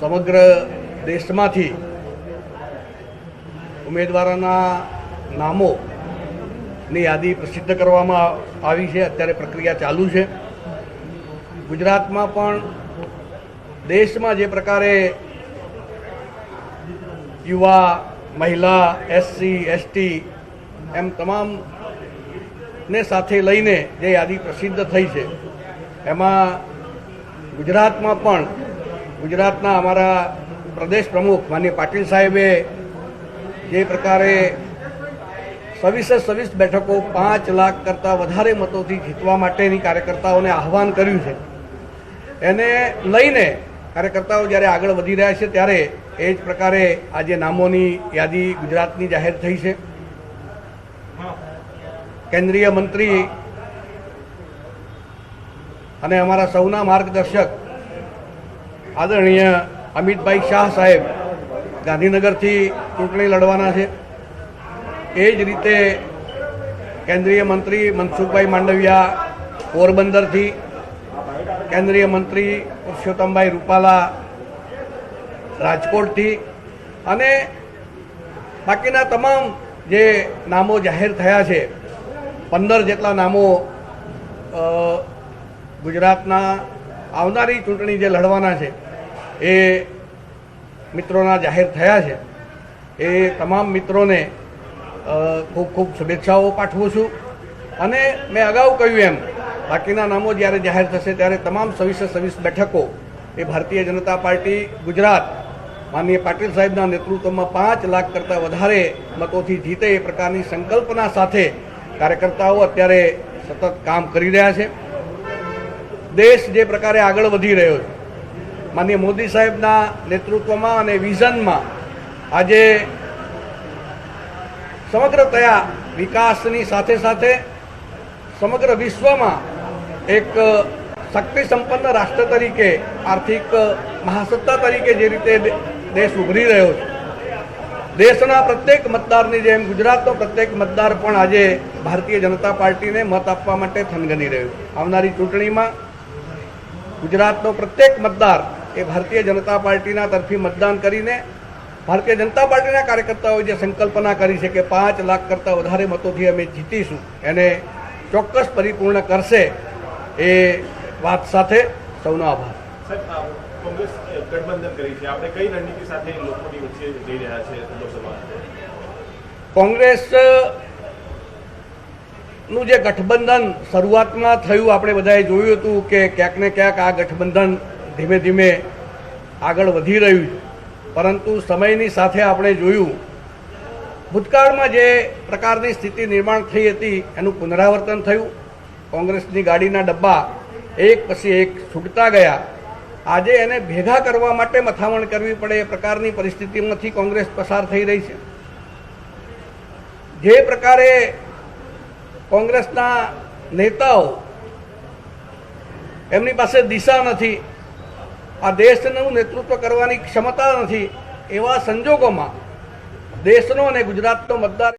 સમગ્ર દેશમાંથી ઉમેદવારોના નામોની યાદી પ્રસિદ્ધ કરવામાં આવી છે. અત્યારે પ્રક્રિયા ચાલુ છે. ગુજરાતમાં પણ દેશમાં જે પ્રકારે યુવા, મહિલા એસસી એસટી એમ તમામને સાથે લઈને જે યાદી પ્રસિદ્ધ થઈ છે, એમાં ગુજરાતમાં પણ ગુજરાતના અમારા પ્રદેશ પ્રમુખ માનીય પાટીલ સાહેબે જે પ્રકારે સવીસે સવીસ બેઠકો પાંચ લાખ કરતાં વધારે મતોથી જીતવા માટેની કાર્યકર્તાઓને આહવાન કર્યું છે. એને લઈને કાર્યકર્તાઓ જ્યારે આગળ વધી રહ્યા છે ત્યારે એ જ પ્રકારે આજે નામોની યાદી ગુજરાતની જાહેર થઈ છે. કેન્દ્રીય મંત્રી અને અમારા સૌના માર્ગદર્શક આદરણીય અમિતભાઈ શાહ સાહેબ ગાંધીનગરથી ચૂંટણી લડવાના છે. એ જ રીતે કેન્દ્રીય મંત્રી મનસુખભાઈ માંડવિયા પોરબંદરથી કેન્દ્રીય મંત્રી પુરુષોત્તમભાઈ રૂપાલા રાજકોટથી અને બાકીના તમામ જે નામો જાહેર થયા છે, પંદર જેટલા નામો ગુજરાતના આવનારી ચૂંટણી જે લડવાના છે એ મિત્રોના જાહેર થયા છે. એ તમામ મિત્રોને ખૂબ ખૂબ શુભેચ્છાઓ પાઠવું છું. અને મેં અગાઉ કહ્યું એમ, બાકીના નામો જ્યારે જાહેર થશે ત્યારે તમામ છવ્વીસે સવીસ બેઠકો એ ભારતીય જનતા પાર્ટી ગુજરાત, માનનીય પાટીલ સાહેબના નેતૃત્વમાં પાંચ લાખ કરતાં વધારે મતોથી જીતે એ પ્રકારની સંકલ્પના સાથે કાર્યકર્તાઓ અત્યારે સતત કામ કરી રહ્યા છે. દેશ જે પ્રકારે આગળ વધી રહ્યો છે માનનીય મોદી સાહેબના નેતૃત્વમાં અને વિઝનમાં આજે સમગ્રતયા વિકાસની સાથે સાથે સમગ્ર વિશ્વમાં એક શક્તિ સંપન્ન રાષ્ટ્ર તરીકે, આર્થિક મહાસત્તા તરીકે જે રીતે દેશ ઉભરી રહ્યો છે. દેશના પ્રત્યેક મતદારની જેમ ગુજરાતનો પ્રત્યેક મતદાર પણ આજે ભારતીય જનતા પાર્ટીને મત આપવા માટે થનગની રહ્યું આવનારી ચૂંટણીમાં ગુજરાતનો પ્રત્યેક મતદાર એ ભારતીય જનતા પાર્ટીના તરફી મતદાન કરીને ભારતીય જનતા પાર્ટીના કાર્યકર્તાઓએ જે સંકલ્પના કરી છે કે પાંચ લાખ કરતાં વધારે મતોથી અમે જીતીશું એને ચોક્કસ પરિપૂર્ણ કરશે એ વાત સાથે સૌનો આભાર. સાહેબ કોંગ્રેસ ગઠબંધન કરી છે. આપણે કઈ રણનીતિ સાથે લોકોની વચ્ચે જઈ રહ્યા છે લોકસભા કોંગ્રેસનું જે ગઠબંધન શરૂઆતમાં થયું આપણે બધાએ જોયું હતું કે ક્યાંક ને ક્યાંક આ ગઠબંધન ધીમે ધીમે આગળ વધી રહ્યું છે. પરંતુ સમયની સાથે આપણે જોયું, ભૂતકાળમાં જે પ્રકારની સ્થિતિ નિર્માણ થઈ હતી, એનું પુનરાવર્તન થયું. કોંગ્રેસની ગાડીના ડબ્બા એક પછી એક છૂટતા ગયા. આજે એને ભેગા કરવા માટે મથામણ કરવી પડે એ પ્રકારની પરિસ્થિતિમાંથી કોંગ્રેસ પસાર થઈ રહી છે. જે પ્રકારે કોંગ્રેસના નેતાઓ એમની પાસે દિશા નથી આ દેશનું નેતૃત્વ કરવાની ક્ષમતા નથી એવા સંજોગોમાં દેશનો અને ગુજરાતનો મતદાર